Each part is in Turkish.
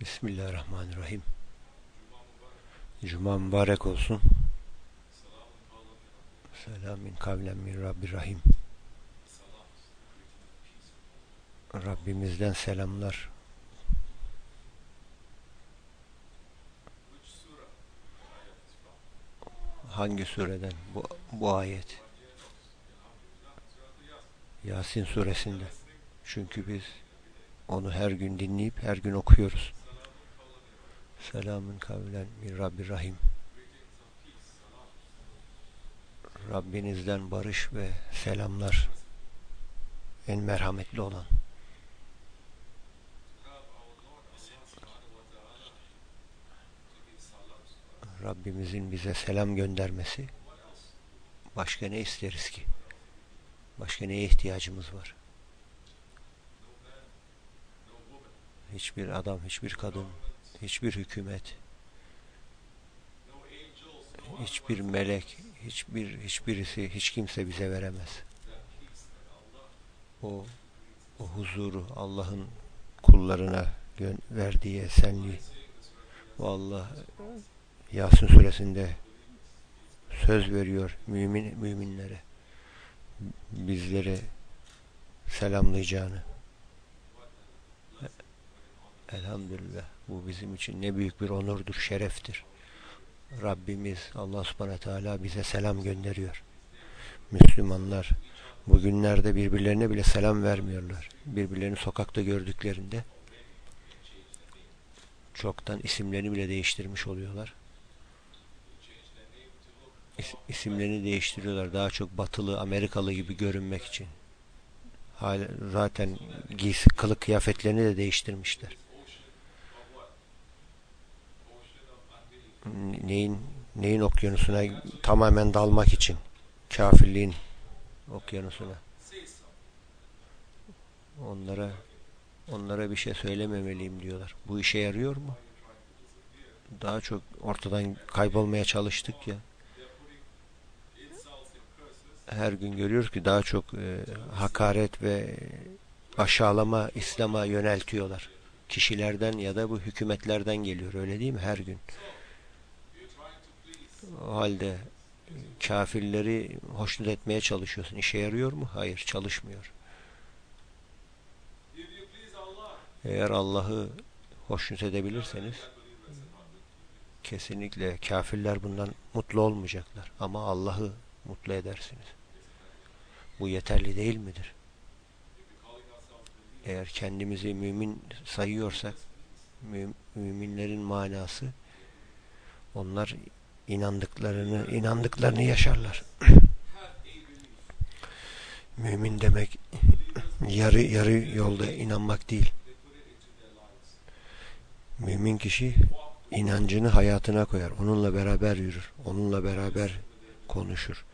Bismillahirrahmanirrahim. Cuma mübarek olsun. Selamin kavlen min Rabbi Rahim. Rabbimizden selamlar. Hangi sureden? Bu, bu ayet. Yasin suresinde. Çünkü biz onu her gün dinleyip her gün okuyoruz. Selamün kavlen min Rabbi Rahim. Rabbinizden barış ve selamlar en merhametli olan. Rabbimizin bize selam göndermesi başka ne isteriz ki? Başka neye ihtiyacımız var? Hiçbir adam, hiçbir kadın, hiçbir hükümet, hiçbir melek, hiçbir hiçbirisi, hiç kimse bize veremez. O, o huzuru Allah'ın kullarına verdiği esenliği. O Allah Yasin suresinde söz veriyor mümin müminlere bizleri selamlayacağını. Elhamdülillah. Bu bizim için ne büyük bir onurdur, şereftir. Rabbimiz Allah subhanahu teala bize selam gönderiyor. Müslümanlar bugünlerde birbirlerine bile selam vermiyorlar. Birbirlerini sokakta gördüklerinde çoktan isimlerini bile değiştirmiş oluyorlar. İs isimlerini değiştiriyorlar. Daha çok batılı, Amerikalı gibi görünmek için. Hala, zaten giysi, kılık kıyafetlerini de değiştirmişler. Neyin neyin okyanusuna tamamen dalmak için kafirliğin okyanusuna onlara onlara bir şey söylememeliyim diyorlar. Bu işe yarıyor mu? Daha çok ortadan kaybolmaya çalıştık ya. Her gün görüyoruz ki daha çok e, hakaret ve aşağılama İslam'a yöneltiyorlar. Kişilerden ya da bu hükümetlerden geliyor öyle değil mi her gün? Halde kafirleri hoşnut etmeye çalışıyorsun. İşe yarıyor mu? Hayır, çalışmıyor. Eğer Allah'ı hoşnut edebilirseniz kesinlikle kafirler bundan mutlu olmayacaklar. Ama Allah'ı mutlu edersiniz. Bu yeterli değil midir? Eğer kendimizi mümin sayıyorsak müminlerin manası onlar inandıklarını inandıklarını yaşarlar. Mümin demek yarı yarı yolda inanmak değil. Mümin kişi inancını hayatına koyar. Onunla beraber yürür. Onunla beraber konuşur.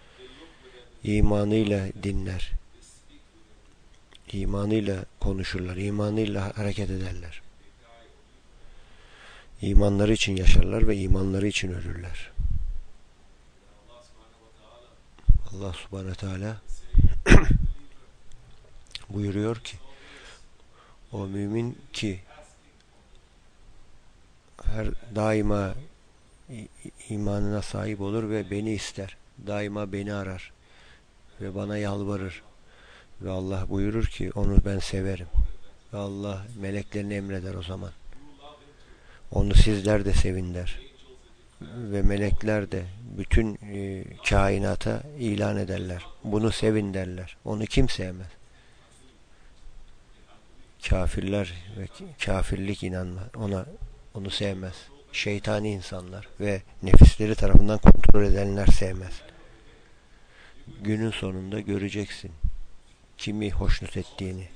İmanıyla dinler. İmanıyla konuşurlar. İmanıyla hareket ederler. İmanları için yaşarlar ve imanları için ölürler. Allah subhanahu teala buyuruyor ki o mümin ki her daima imanına sahip olur ve beni ister. Daima beni arar ve bana yalvarır. Ve Allah buyurur ki onu ben severim. Ve Allah meleklerini emreder o zaman. Onu sizler de sevin der. Ve melekler de bütün e, kainata ilan ederler. Bunu sevin derler. Onu kim sevmez? Kafirler ve kafirlik inanma. Ona onu sevmez. Şeytani insanlar ve nefisleri tarafından kontrol edenler sevmez. Günün sonunda göreceksin kimi hoşnut ettiğini.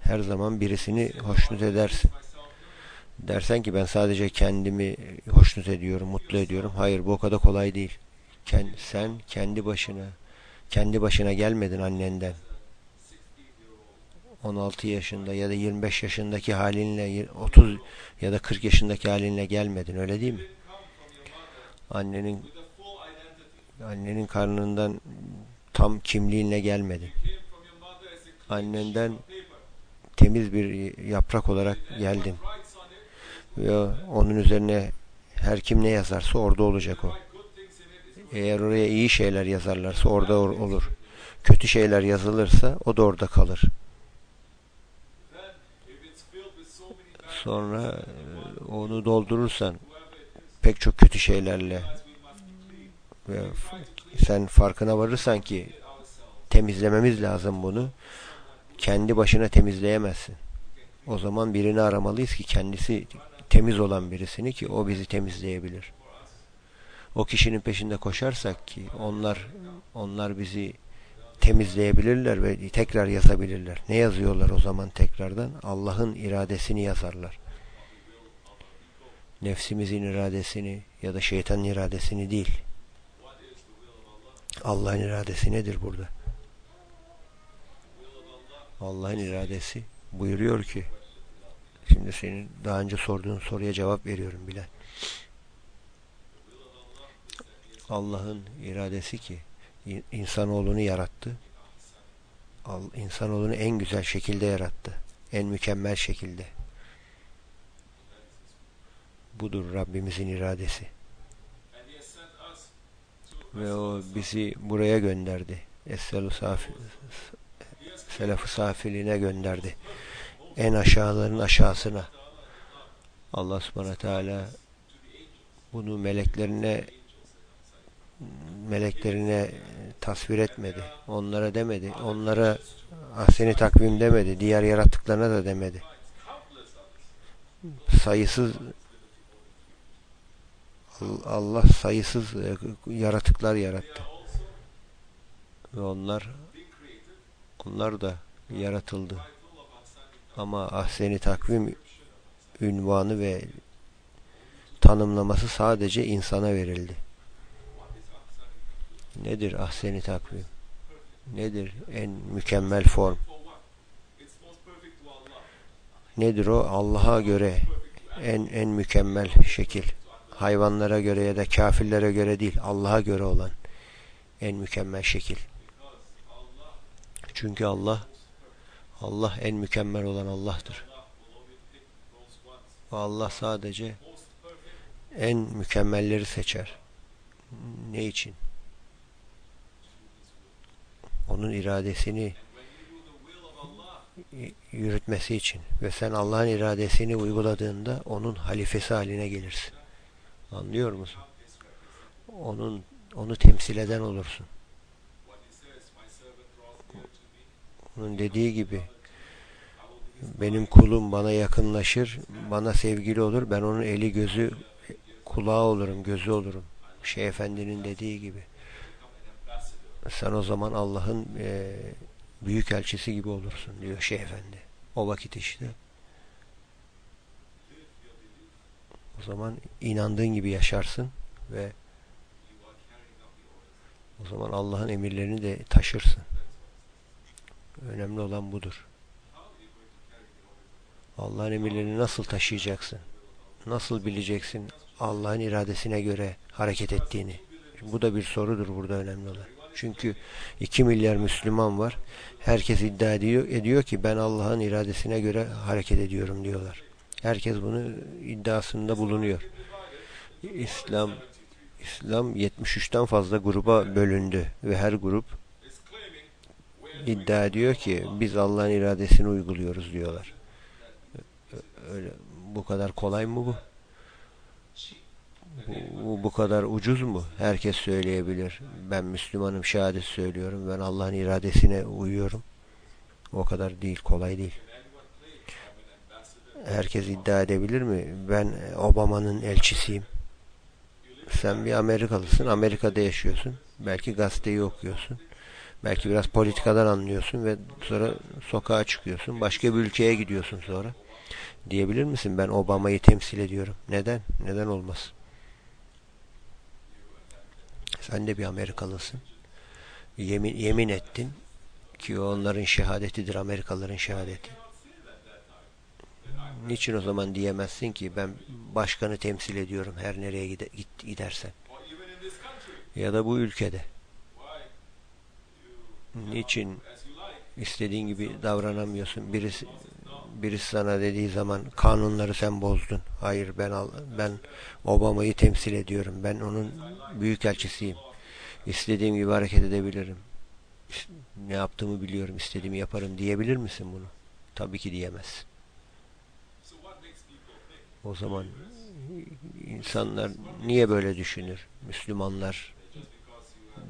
Her zaman birisini hoşnut edersin dersen ki ben sadece kendimi hoşnut ediyorum, mutlu ediyorum. Hayır bu o kadar kolay değil. Sen kendi başına, kendi başına gelmedin annenden. 16 yaşında ya da 25 yaşındaki halinle 30 ya da 40 yaşındaki halinle gelmedin öyle değil mi? Annenin annenin karnından tam kimliğinle gelmedin. Annenden temiz bir yaprak olarak geldin ve onun üzerine her kim ne yazarsa orada olacak o. Eğer oraya iyi şeyler yazarlarsa orada olur. Kötü şeyler yazılırsa o da orada kalır. Sonra e, onu doldurursan pek çok kötü şeylerle ve sen farkına varırsan ki temizlememiz lazım bunu. Kendi başına temizleyemezsin. O zaman birini aramalıyız ki kendisi temiz olan birisini ki o bizi temizleyebilir. O kişinin peşinde koşarsak ki onlar onlar bizi temizleyebilirler ve tekrar yazabilirler. Ne yazıyorlar o zaman tekrardan? Allah'ın iradesini yazarlar. Nefsimizin iradesini ya da şeytanın iradesini değil. Allah'ın iradesi nedir burada? Allah'ın iradesi buyuruyor ki şimdi senin daha önce sorduğun soruya cevap veriyorum bile. Allah'ın iradesi ki insanoğlunu yarattı. İnsanoğlunu en güzel şekilde yarattı. En mükemmel şekilde. Budur Rabbimizin iradesi. Ve o bizi buraya gönderdi. Esselu safi, selafı safiliğine gönderdi. En aşağıların aşağısına. Allah subhanahu teala bunu meleklerine meleklerine tasvir etmedi. Onlara demedi. Onlara ahseni takvim demedi. Diğer yarattıklarına da demedi. Sayısız Allah sayısız yaratıklar yarattı. Ve onlar onlar da yaratıldı. Ama ahseni takvim ünvanı ve tanımlaması sadece insana verildi. Nedir ahseni takvim? Nedir en mükemmel form? Nedir o? Allah'a göre en en mükemmel şekil. Hayvanlara göre ya da kafirlere göre değil, Allah'a göre olan en mükemmel şekil. Çünkü Allah Allah en mükemmel olan Allah'tır. Allah sadece en mükemmelleri seçer. Ne için? onun iradesini yürütmesi için ve sen Allah'ın iradesini uyguladığında onun halifesi haline gelirsin. Anlıyor musun? Onun onu temsil eden olursun. Onun dediği gibi benim kulum bana yakınlaşır, bana sevgili olur, ben onun eli gözü kulağı olurum, gözü olurum. Şey Efendi'nin dediği gibi sen o zaman Allah'ın e, büyük elçisi gibi olursun diyor Şeyh Efendi. O vakit işte o zaman inandığın gibi yaşarsın ve o zaman Allah'ın emirlerini de taşırsın. Önemli olan budur. Allah'ın emirlerini nasıl taşıyacaksın? Nasıl bileceksin Allah'ın iradesine göre hareket ettiğini? Bu da bir sorudur burada önemli olan. Çünkü 2 milyar Müslüman var. Herkes iddia ediyor, ediyor ki ben Allah'ın iradesine göre hareket ediyorum diyorlar. Herkes bunu iddiasında bulunuyor. İslam İslam 73'ten fazla gruba bölündü ve her grup iddia ediyor ki biz Allah'ın iradesini uyguluyoruz diyorlar. Öyle bu kadar kolay mı bu? bu, bu kadar ucuz mu? Herkes söyleyebilir. Ben Müslümanım, şehadet söylüyorum. Ben Allah'ın iradesine uyuyorum. O kadar değil, kolay değil. Herkes iddia edebilir mi? Ben Obama'nın elçisiyim. Sen bir Amerikalısın, Amerika'da yaşıyorsun. Belki gazeteyi okuyorsun. Belki biraz politikadan anlıyorsun ve sonra sokağa çıkıyorsun. Başka bir ülkeye gidiyorsun sonra. Diyebilir misin ben Obama'yı temsil ediyorum? Neden? Neden olmaz? Sen de bir Amerikalısın. Yemin, yemin ettin ki onların şehadetidir Amerikalıların şehadeti. Niçin o zaman diyemezsin ki ben başkanı temsil ediyorum her nereye gide, gidersen. Ya da bu ülkede. Niçin istediğin gibi davranamıyorsun? Birisi birisi sana dediği zaman kanunları sen bozdun. Hayır ben ben Obama'yı temsil ediyorum. Ben onun büyük elçisiyim. İstediğim gibi hareket edebilirim. Ne yaptığımı biliyorum, istediğimi yaparım diyebilir misin bunu? Tabii ki diyemezsin. O zaman insanlar niye böyle düşünür? Müslümanlar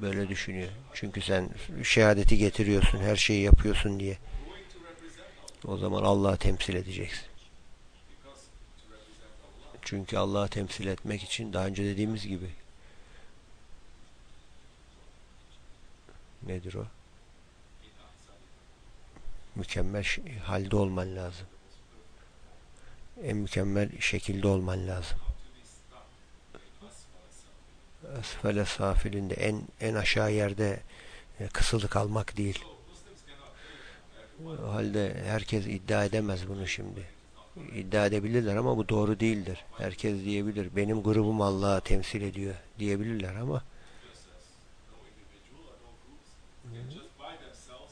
böyle düşünüyor. Çünkü sen şehadeti getiriyorsun, her şeyi yapıyorsun diye. O zaman Allah'ı temsil edeceksin. Çünkü Allah'ı temsil etmek için daha önce dediğimiz gibi nedir o? Mükemmel halde olman lazım. En mükemmel şekilde olman lazım. Asfale safilinde en en aşağı yerde e, kısılı kalmak değil. O halde herkes iddia edemez bunu şimdi. İddia edebilirler ama bu doğru değildir. Herkes diyebilir. Benim grubum Allah'ı temsil ediyor diyebilirler ama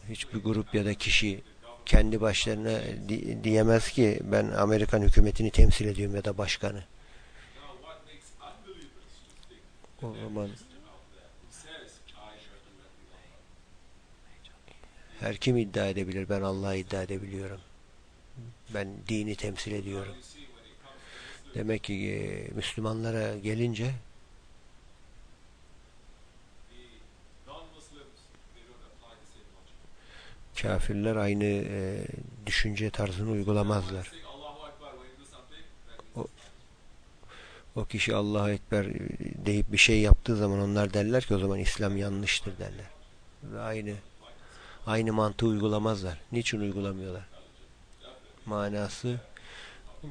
hiçbir grup ya da kişi kendi başlarına di diyemez ki ben Amerikan hükümetini temsil ediyorum ya da başkanı. Her kim iddia edebilir? Ben Allah'ı iddia edebiliyorum. Ben dini temsil ediyorum. Demek ki e, Müslümanlara gelince kafirler aynı e, düşünce tarzını uygulamazlar. O, o kişi Allah'a Ekber deyip bir şey yaptığı zaman onlar derler ki o zaman İslam yanlıştır derler. Ve aynı aynı mantığı uygulamazlar. Niçin uygulamıyorlar? Manası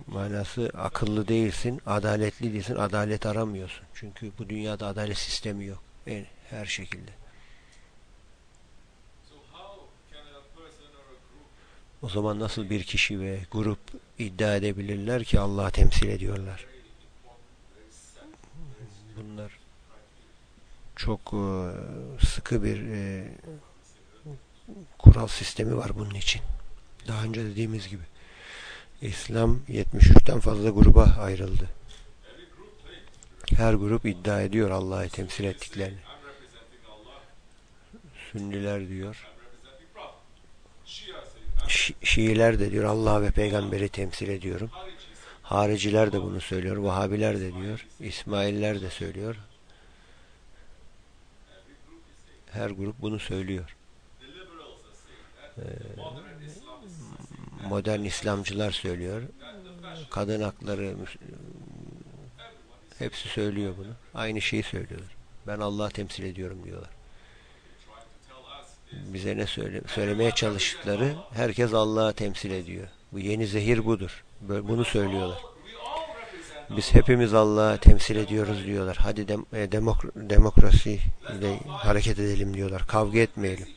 manası akıllı değilsin, adaletli değilsin, adalet aramıyorsun. Çünkü bu dünyada adalet sistemi yok. Yani her şekilde. O zaman nasıl bir kişi ve grup iddia edebilirler ki Allah'ı temsil ediyorlar? Bunlar çok e, sıkı bir e, kural sistemi var bunun için. Daha önce dediğimiz gibi. İslam 73'ten fazla gruba ayrıldı. Her grup iddia ediyor Allah'ı temsil ettiklerini. Sünniler diyor. Şi Şiiler de diyor Allah ve peygamberi temsil ediyorum. Hariciler de bunu söylüyor. Vahabiler de diyor. İsmailler de söylüyor. Her grup bunu söylüyor. Ee, modern İslamcılar söylüyor. Kadın hakları hepsi söylüyor bunu. Aynı şeyi söylüyorlar. Ben Allah temsil ediyorum diyorlar. Bize ne söyle, söylemeye çalıştıkları herkes Allah'ı temsil ediyor. Bu yeni zehir budur. Böyle, bunu söylüyorlar. Biz hepimiz Allah'ı temsil ediyoruz diyorlar. Hadi dem, e, demok, demokrasi ile hareket edelim diyorlar. Kavga etmeyelim.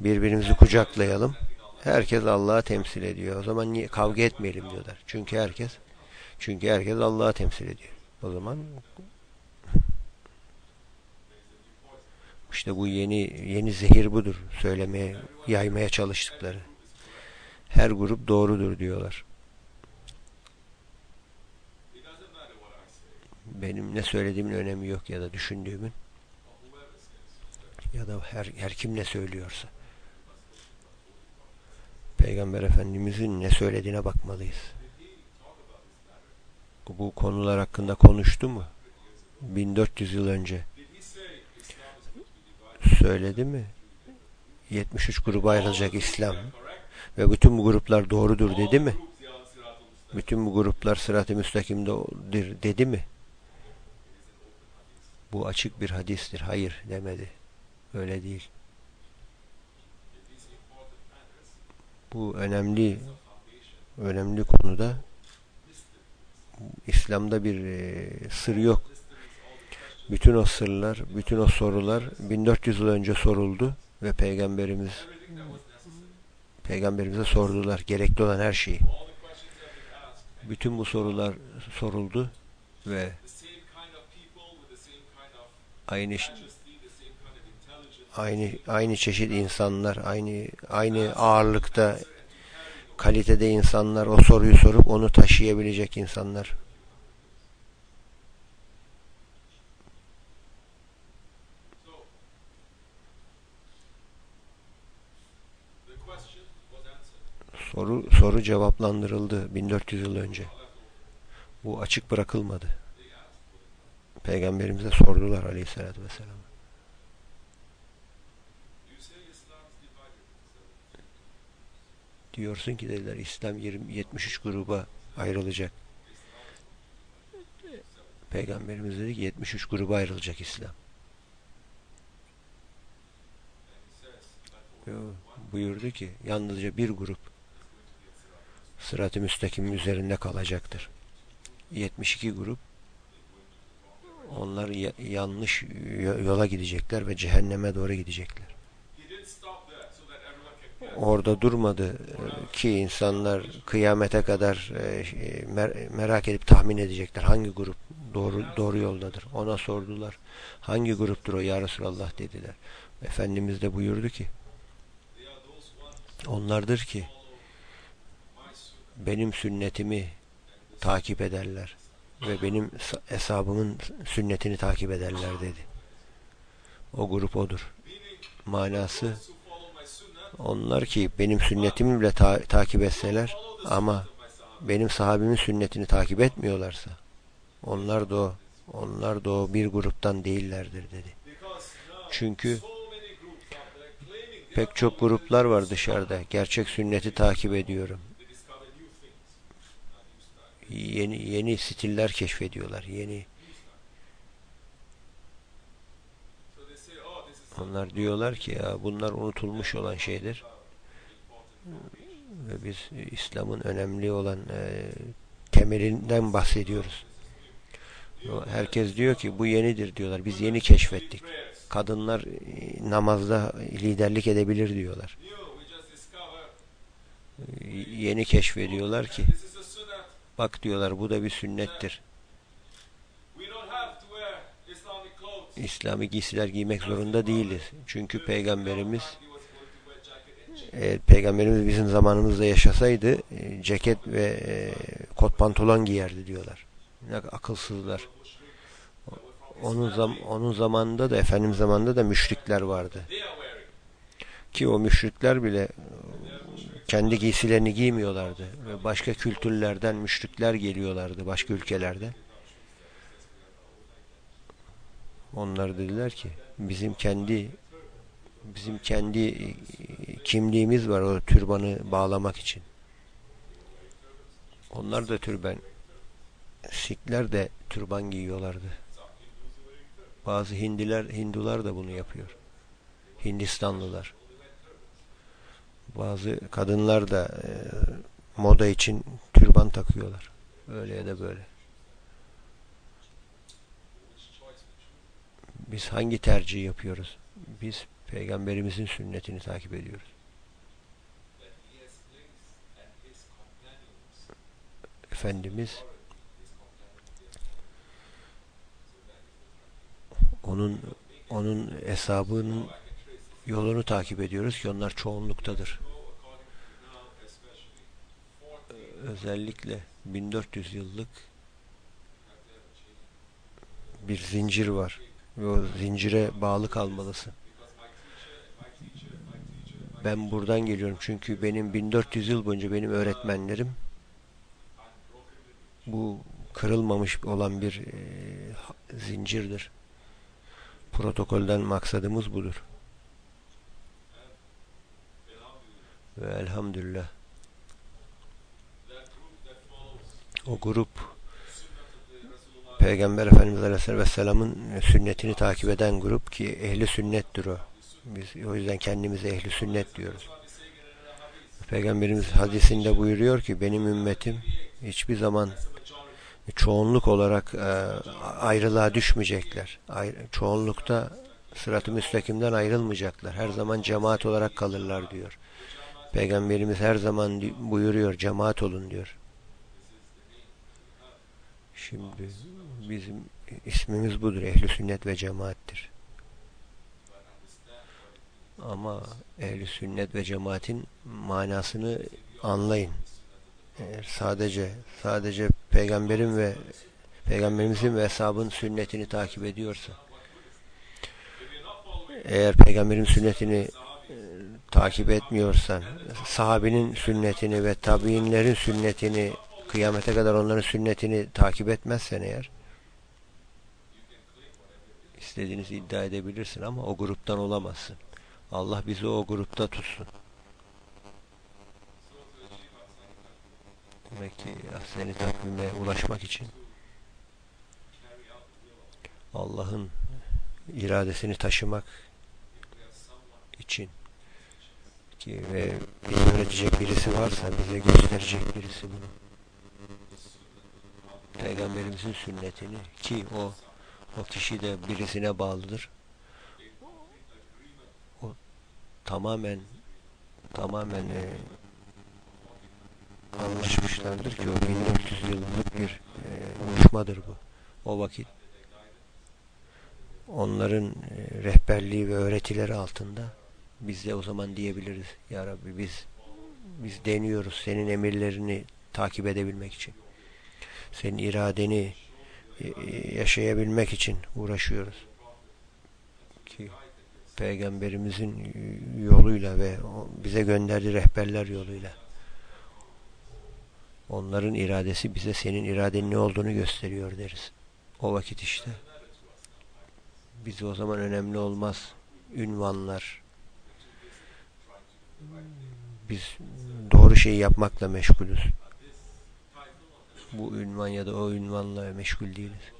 Birbirimizi kucaklayalım. Herkes Allah'ı temsil ediyor. O zaman niye kavga etmeyelim diyorlar. Çünkü herkes çünkü herkes Allah'ı temsil ediyor. O zaman işte bu yeni yeni zehir budur. Söylemeye, yaymaya çalıştıkları. Her grup doğrudur diyorlar. Benim ne söylediğimin önemi yok ya da düşündüğümün ya da her, her kim ne söylüyorsa. Peygamber Efendimizin ne söylediğine bakmalıyız. Bu konular hakkında konuştu mu? 1400 yıl önce. Söyledi mi? 73 gruba ayrılacak İslam. Ve bütün bu gruplar doğrudur dedi mi? Bütün bu gruplar sırat-ı müstakimdir dedi mi? Bu açık bir hadistir. Hayır demedi. Öyle değil. bu önemli önemli konuda İslam'da bir e, sır yok. Bütün o sırlar, bütün o sorular 1400 yıl önce soruldu ve peygamberimiz peygamberimize sordular gerekli olan her şeyi. Bütün bu sorular soruldu ve aynı aynı aynı çeşit insanlar, aynı aynı ağırlıkta kalitede insanlar o soruyu sorup onu taşıyabilecek insanlar. Soru soru cevaplandırıldı 1400 yıl önce. Bu açık bırakılmadı. Peygamberimize sordular aleyhissalatü vesselam. Diyorsun ki dediler İslam 20, 73 gruba ayrılacak. Peygamberimiz dedi ki 73 gruba ayrılacak İslam. Buyurdu ki yalnızca bir grup sırat-ı müstakimin üzerinde kalacaktır. 72 grup onlar yanlış yola gidecekler ve cehenneme doğru gidecekler. Orada durmadı ki insanlar kıyamete kadar merak edip tahmin edecekler hangi grup doğru doğru yoldadır. Ona sordular. Hangi gruptur o ya Resulallah dediler. Efendimiz de buyurdu ki onlardır ki benim sünnetimi takip ederler ve benim hesabımın sünnetini takip ederler dedi. O grup odur. Manası onlar ki benim sünnetimi bile ta takip etseler ama benim sahabimin sünnetini takip etmiyorlarsa onlar da o, onlar da o bir gruptan değillerdir dedi. Çünkü pek çok gruplar var dışarıda. Gerçek sünneti takip ediyorum yeni yeni stiller keşfediyorlar. Yeni Onlar diyorlar ki ya bunlar unutulmuş olan şeydir. Ve biz İslam'ın önemli olan e, temelinden bahsediyoruz. Herkes diyor ki bu yenidir diyorlar. Biz yeni keşfettik. Kadınlar e, namazda liderlik edebilir diyorlar. Yeni keşfediyorlar ki Bak diyorlar bu da bir sünnettir. İslami giysiler giymek zorunda değiliz. Çünkü Peygamberimiz e, Peygamberimiz bizim zamanımızda yaşasaydı e, ceket ve e, kot pantolon giyerdi diyorlar. Ne akılsızlar. Onun zam onun zamanında da Efendimiz zamanında da müşrikler vardı. Ki o müşrikler bile kendi giysilerini giymiyorlardı. Ve başka kültürlerden müşrikler geliyorlardı başka ülkelerde. Onlar dediler ki bizim kendi bizim kendi kimliğimiz var o türbanı bağlamak için. Onlar da türban Sikler de türban giyiyorlardı. Bazı Hindiler, Hindular da bunu yapıyor. Hindistanlılar. Bazı kadınlar da e, moda için türban takıyorlar. Öyle ya da böyle. Biz hangi tercihi yapıyoruz? Biz peygamberimizin sünnetini takip ediyoruz. Efendimiz onun onun hesabının yolunu takip ediyoruz ki onlar çoğunluktadır. Özellikle 1400 yıllık bir zincir var ve o zincire bağlı kalmalısın. Ben buradan geliyorum çünkü benim 1400 yıl boyunca benim öğretmenlerim bu kırılmamış olan bir e, zincirdir. Protokolden maksadımız budur. Ve elhamdülillah o grup Peygamber Efendimiz Aleyhisselatü Vesselam'ın sünnetini takip eden grup ki ehli sünnettir o. Biz o yüzden kendimize ehli sünnet diyoruz. Peygamberimiz hadisinde buyuruyor ki benim ümmetim hiçbir zaman çoğunluk olarak e, ayrılığa düşmeyecekler. çoğunlukta sırat-ı müstakimden ayrılmayacaklar. Her zaman cemaat olarak kalırlar diyor. Peygamberimiz her zaman buyuruyor cemaat olun diyor. Şimdi bizim ismimiz budur. Ehli sünnet ve cemaattir. Ama ehli sünnet ve cemaatin manasını anlayın. Eğer sadece sadece peygamberin ve peygamberimizin ve hesabın sünnetini takip ediyorsa eğer peygamberin sünnetini takip etmiyorsan sahabinin sünnetini ve tabiinlerin sünnetini kıyamete kadar onların sünnetini takip etmezsen eğer istediğinizi iddia edebilirsin ama o gruptan olamazsın. Allah bizi o grupta tutsun. Demek ki seni takvime ulaşmak için Allah'ın iradesini taşımak için ki ve bizi öğretecek birisi varsa bize gösterecek birisi bunu. Peygamberimizin sünnetini ki o o kişi de birisine bağlıdır. O tamamen tamamen e, anlaşmışlardır ki o 1400 yıllık bir e, bu. O vakit onların e, rehberliği ve öğretileri altında biz de o zaman diyebiliriz ya Rabbi biz biz deniyoruz senin emirlerini takip edebilmek için. Senin iradeni e, yaşayabilmek için uğraşıyoruz. Ki peygamberimizin yoluyla ve bize gönderdiği rehberler yoluyla onların iradesi bize senin iradenin ne olduğunu gösteriyor deriz. O vakit işte bize o zaman önemli olmaz ünvanlar biz doğru şeyi yapmakla meşgulüz. Bu ünvan ya da o ünvanla meşgul değiliz.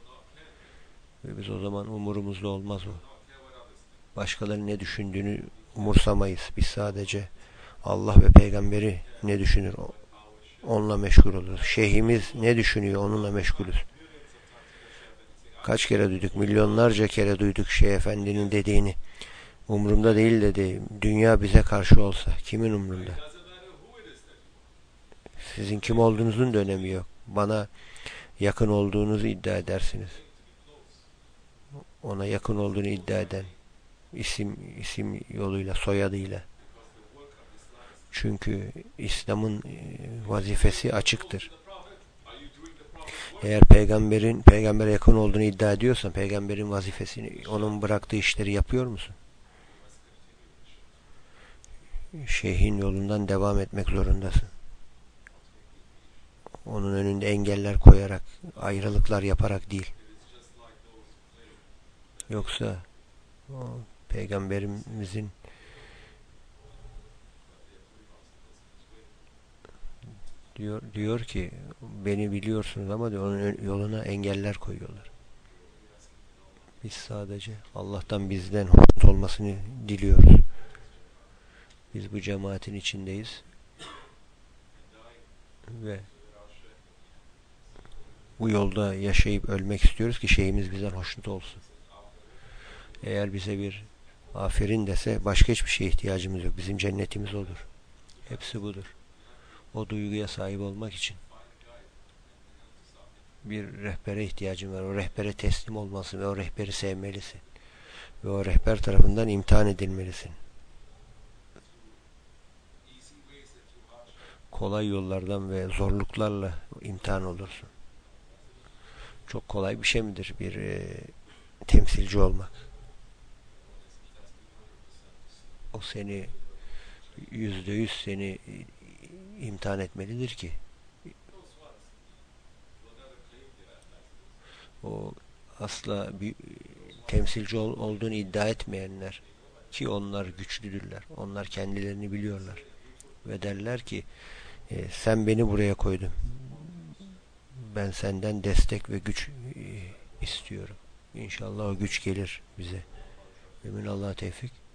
Ve biz o zaman umurumuzda olmaz o. Başkalarının ne düşündüğünü umursamayız. Biz sadece Allah ve peygamberi ne düşünür onunla meşgul oluruz. Şeyhimiz ne düşünüyor onunla meşgulüz. Kaç kere duyduk, milyonlarca kere duyduk şey efendinin dediğini. Umrumda değil dedi. Dünya bize karşı olsa kimin umrunda? Sizin kim olduğunuzun da önemi yok. Bana yakın olduğunuzu iddia edersiniz. Ona yakın olduğunu iddia eden isim isim yoluyla, soyadıyla. Çünkü İslam'ın vazifesi açıktır. Eğer peygamberin peygambere yakın olduğunu iddia ediyorsan peygamberin vazifesini onun bıraktığı işleri yapıyor musun? Şeyhin yolundan devam etmek zorundasın. Onun önünde engeller koyarak, ayrılıklar yaparak değil. Yoksa o peygamberimizin diyor diyor ki beni biliyorsunuz ama diyor, onun yoluna engeller koyuyorlar. Biz sadece Allah'tan bizden hoşnut olmasını diliyoruz. Biz bu cemaatin içindeyiz. Ve bu yolda yaşayıp ölmek istiyoruz ki şeyimiz bizden hoşnut olsun. Eğer bize bir aferin dese başka hiçbir şeye ihtiyacımız yok. Bizim cennetimiz odur. Hepsi budur o duyguya sahip olmak için bir rehbere ihtiyacın var. O rehbere teslim olması ve o rehberi sevmelisin. Ve o rehber tarafından imtihan edilmelisin. Kolay yollardan ve zorluklarla imtihan olursun. Çok kolay bir şey midir bir e, temsilci olmak? O seni yüzde yüz seni imtihan etmelidir ki o asla bir temsilci ol, olduğunu iddia etmeyenler ki onlar güçlüdürler. Onlar kendilerini biliyorlar. Ve derler ki e, sen beni buraya koydun. Ben senden destek ve güç e, istiyorum. İnşallah o güç gelir bize. Emin Allah tevfik.